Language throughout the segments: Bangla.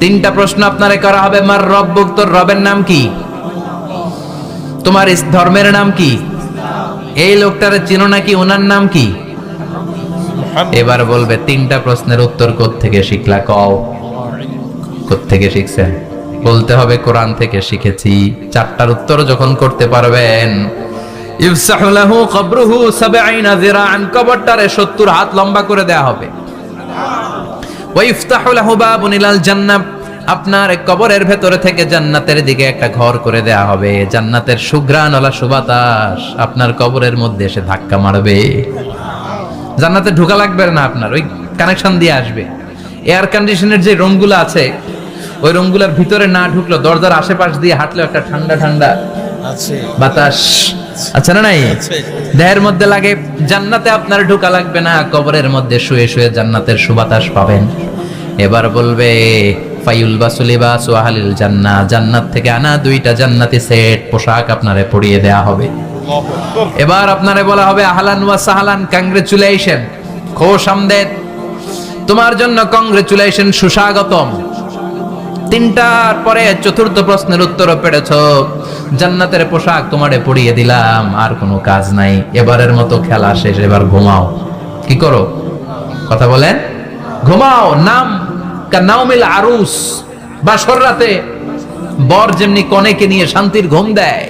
তিনটা প্রশ্ন আপনারে করা হবে মার রব্বুক তোর রবের নাম কি? তোমার ধর্মের নাম কি? এই লোকটারে চিনো নাকি ওনার নাম কি? এবার বলবে তিনটা প্রশ্নের উত্তর থেকে শিখলা? কও। থেকে শিখছেন? বলতে হবে কোরআন থেকে শিখেছি। চারটার উত্তর যখন করতে পারবেন ইফসাহু লাহু কবরুহু 70 যিরাআন কবরটারে 70 হাত লম্বা করে দেয়া হবে। আপনার কবরের ভেতরে থেকে জান্নাতের দিকে একটা ঘর করে দেয়া হবে। জান্নাতের সুঘ্রাণওয়ালা সুবাতাস আপনার কবরের মধ্যে এসে ধাক্কা মারবে। জান্নাতে ঢোকা লাগবে না আপনার, ওই কানেকশন দিয়ে আসবে। এয়ার কন্ডিশনের যে রুমগুলো আছে, ওই রুমগুলোর ভিতরে না ঢুকলো, দরজার আশেপাশ দিয়ে হাঁটলেও একটা ঠান্ডা ঠান্ডা বাতাস আচ্ছা না নাই? দেহের মধ্যে লাগে জান্নাতে আপনার ঢোকা লাগবে না কবরের মধ্যে শুয়ে শুয়ে জান্নাতের সুবাতাস পাবেন। এবার বলবে ফাইউল বাসুলিবা সুহালিল জান্না জান্নাত থেকে আনা দুইটা জান্নাতি সেট পোশাক আপনারে পরিয়ে দেয়া হবে। এবার আপনারে বলা হবে আহলান ওয়া সাহালান কংগ্রেচুলেশন খোশ আমদেদ তোমার জন্য কংগ্রেচুলেশন সুস্বাগতম। তিনটার পরে চতুর্থ প্রশ্নের উত্তরও পেরেছ। জান্নাতের পোশাক তোমারে পরিয়ে দিলাম, আর কোনো কাজ নাই। এবারের মতো খেলা শেষ, এবার ঘুমাও। কি করো? কথা বলেন? ঘুমাও। নাম নাওমিল আরুস। বাসর রাতে বর যেমনি কনেকে নিয়ে শান্তির ঘুম দেয়,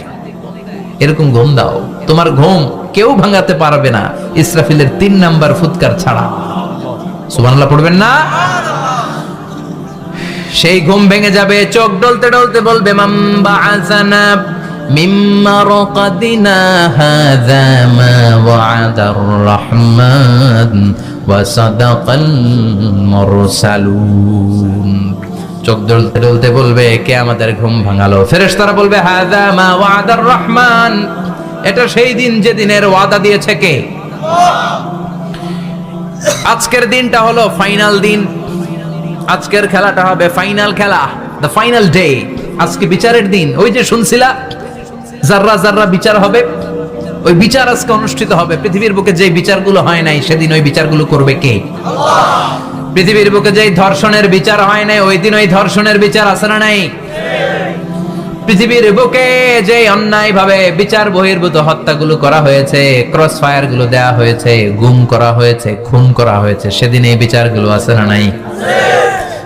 এরকম ঘুম দাও। তোমার ঘুম কেউ ভাঙাতে পারবে না। ইসরাফিলের তিন নাম্বার ফুৎকার ছাড়া। সুবহানাল্লাহ পড়বেন না? সেই ঘুম ভেঙে যাবে, চোখ ডলতে ডলতে বলবে মাম্বা আসানা ওয়াদার রহমান ওয়া চোখ ডলতে ডলতে বলবে, কে আমাদের ঘুম ভাঙালো? বলবে ওয়াদার রহমান। এটা সেই দিন যে দিনের ওয়াদা দিয়েছে কে? আজকের দিনটা হলো ফাইনাল দিন। আজকের খেলাটা হবে ফাইনাল খেলা দ্য ফাইনাল ডে আজকে বিচারের দিন। ওই যে শুনছিলা জাররা জাররা বিচার হবে, ওই বিচার আজকে অনুষ্ঠিত হবে। পৃথিবীর বুকে যে বিচারগুলো হয় নাই, সেদিন ওই বিচারগুলো করবে কে? পৃথিবীর বুকে যেই ধর্ষণের বিচার হয় নাই, ওই দিন ওই ধর্ষণের বিচার আছে না নাই? পৃথিবীর বুকে যে অন্যায় ভাবে বিচার বহির্ভূত হত্যাগুলো করা হয়েছে ক্রস ফায়ারগুলো দেওয়া হয়েছে, গুম করা হয়েছে, খুন করা হয়েছে, সেদিন এই বিচারগুলো আছে না নাই?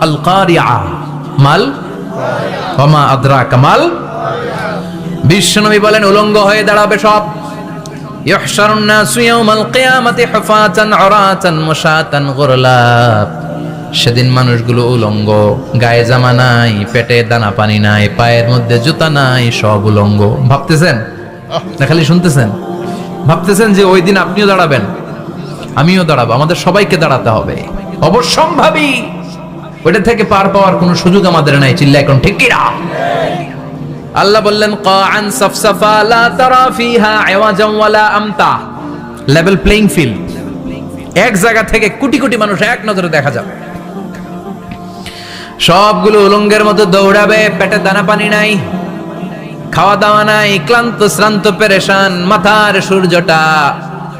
আল কারিয়া মাল ওমা আদ্রা কামাল বিশ্বনবী বলেন উলঙ্গ হয়ে দাঁড়াবে সব يحشر الناس يوم القيامة حفاة عراة مشاة غرلا সেদিন মানুষগুলো উলঙ্গ গায়ে জামা নাই পেটে দানা পানি নাই পায়ের মধ্যে জুতা নাই সব উলঙ্গ ভাবতেছেন না খালি শুনতেছেন ভাবতেছেন যে ওই দিন আপনিও দাঁড়াবেন আমিও দাঁড়াবো আমাদের সবাইকে দাঁড়াতে হবে অবশ্যম্ভাবী ওইটা থেকে পার পাওয়ার কোনো সুযোগ আমাদের নাই চিল্লা এখন ঠিক কিনা? আল্লাহ বললেন, কাআন সাফসাফা লা তারা ফিহা আওয়াজাম ওয়ালা আমতা। লেভেল প্লেইং ফিল্ড এক জায়গা থেকে কোটি কোটি মানুষ এক নজরে দেখা যাবে। সবগুলো উলঙ্গের মতো দৌড়াবে, পেটে দানা পানি নাই, খাওয়া দাওয়া নাই, ক্লান্ত শ্রান্ত, পেরেশান, মাথার সূর্যটা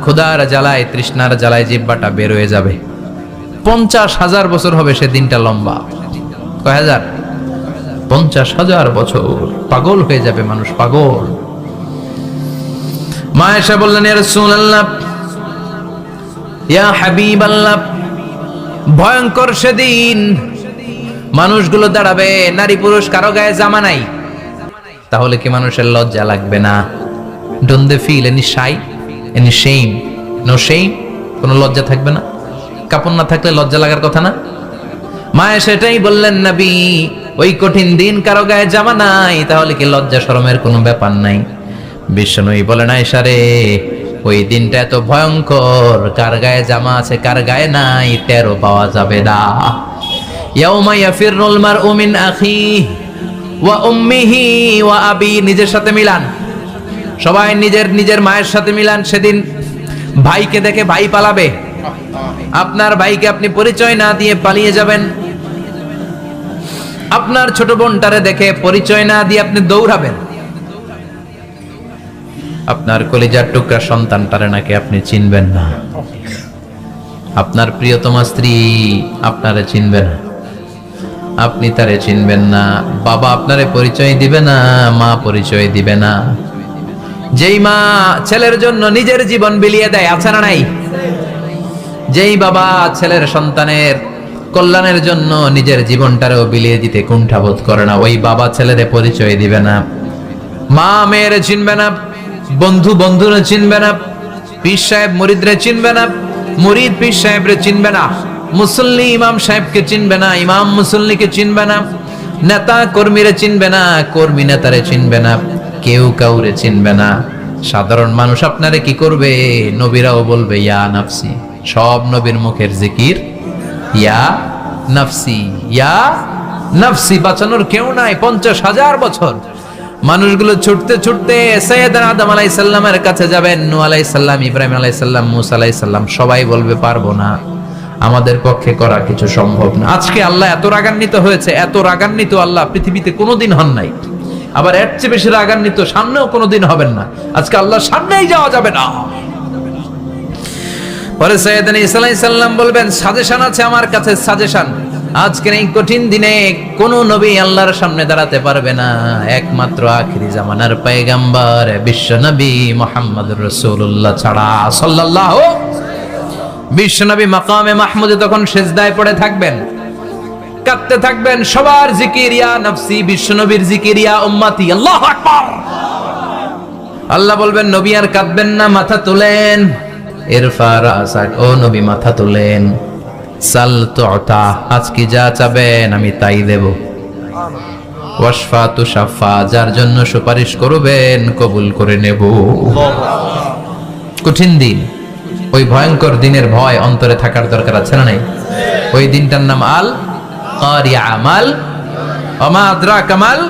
ক্ষুধার জ্বালায়, তৃষ্ণার জ্বালায় জিব্বাটা বের হয়ে যাবে। পঞ্চাশ হাজার বছর হবে সে দিনটা লম্বা। কয় হাজার? পঞ্চাশ হাজার বছর। পাগল হয়ে যাবে মানুষ, পাগল। মা এসে বললেন, ইয়া হাবিব আল্লাহ ভয়ঙ্কর সেদিন মানুষগুলো দাঁড়াবে, নারী পুরুষ কারও গায়ে জামা নাই। তাহলে কি মানুষের লজ্জা লাগবে না? Don't they feel any shy any shame no shame কোনো লজ্জা থাকবে না? কাপড় না থাকলে লজ্জা লাগার কথা না? মায়ে সেটাই বললেন নবী, ওই কঠিন দিন কারও গায়ে জামা নাই, তাহলে কি লজ্জা শরমের কোনো ব্যাপার নাই? বিষ্ণুই বলে না ইশারে ওই দিনটা এত ভয়ঙ্কর, কার গায়ে জামা আছে, কার গায়ে নাই, তেরো পাওয়া যাবে না। ইয়াউমা ইয়াফিরুল মারউ মিন আখিহি ওয়া উম্মিহি ওয়া আবি, নিজের সাথে মিলান। সবাই নিজের নিজের মায়ের সাথে মিলান সেদিন। ভাইকে দেখে ভাই পালাবে। আপনার ভাইকে আপনি পরিচয় না দিয়ে পালিয়ে যাবেন। আপনার ছোট বোনটারে দেখে পরিচয় না দিয়ে আপনি দৌড়াবেন। আপনার কলিজার টুকরা সন্তানটারে নাকি আপনি চিনবেন না। আপনার প্রিয়তমা স্ত্রী আপনারে চিনবে না। আপনি তারে চিনবেন না। বাবা আপনারে পরিচয় দিবে না, মা পরিচয় দিবে না। যেই মা ছেলের জন্য নিজের জীবন বিলিয়ে দেয়, আছে না নাই? যেই বাবা ছেলের সন্তানের কল্যাণের জন্য নিজের জীবনটারেও বিলিয়ে দিতে কুণ্ঠাবোধ করে না, ওই বাবা ছেলেরে পরিচয় দিবে না। মা মেয়েরে চিনবে না, বন্ধু বন্ধুরে চিনবে না, পীর সাহেব মুরিদরে চিনবে না, মুরিদ পীর সাহেবরে চিনবে না, মুসল্লি ইমাম সাহেবকে চিনবে না, ইমাম মুসল্লিকে চিনবে না, নেতা কর্মীরে চিনবে না, কর্মী নেতারে চিনবে না। কেউ কাউরে চিনবে না। সাধারণ মানুষ আপনারে কি করবে? নবীরাও বলবে, ইয়া নাফসি। সব নবীর মুখের জিকির, ইয়া নাফসি। ইয়া নাফসি। বাঁচানোর কেউ নাই, পঞ্চাশ হাজার বছর। মানুষগুলো ছুটতে ছুটতে সৈয়দ আদম আলাই সাল্লামের কাছে যাবেন নু আলাই সাল্লাম ইব্রাহিম আলাই সাল্লাম মুসা আলাই সাল্লাম সবাই বলবে, পারব না। আমাদের পক্ষে করা কিছু সম্ভব না। আজকে আল্লাহ এত রাগান্বিত হয়েছে, এত রাগান্বিত আল্লাহ পৃথিবীতে কোনোদিন হন নাই। আবার এর চেয়ে বেশি রাগান্বিত সামনেও কোনোদিন হবেন না। আজকে আল্লাহ সামনেই যাওয়া যাবে না। পরে সৈয়দান ইসলাই সাল্লাম বলবেন সাজেশন আছে আমার কাছে সাজেশন আজকের এই কঠিন দিনে কোন নবী আল্লাহর সামনে দাঁড়াতে পারবে না। একমাত্র আখিরি জামানার পেগাম্বার বিশ্ব নবী মোহাম্মদ রসুল্লাহ ছাড়া সাল্লাল্লাহ বিশ্ব নবী মাকামে মাহমুদে তখন সেজদায় পড়ে থাকবেন। কাঁদতে থাকবেন, সবার জিকির, ইয়া নফসি বিশ্ব নবীর জিকির, ইয়া উম্মতি আকবার। আল্লাহ বলবেন, নবী আর কাঁদবেন না, মাথা তুলেন। এরফার আসাক ও নবী, মাথা তুলেন। সাল তুতা আজ কি যা চাবেন, আমি তাই দেব। ওয়াসফা তুষাফা যার জন্য সুপারিশ করবেন, কবুল করে নেব। কঠিন দিন। ওই ভয়ঙ্কর দিনের ভয় অন্তরে থাকার দরকার আছে না নাই? ওই দিনটার নাম আল কারিয়া আমাল অমাদ্রা কামাল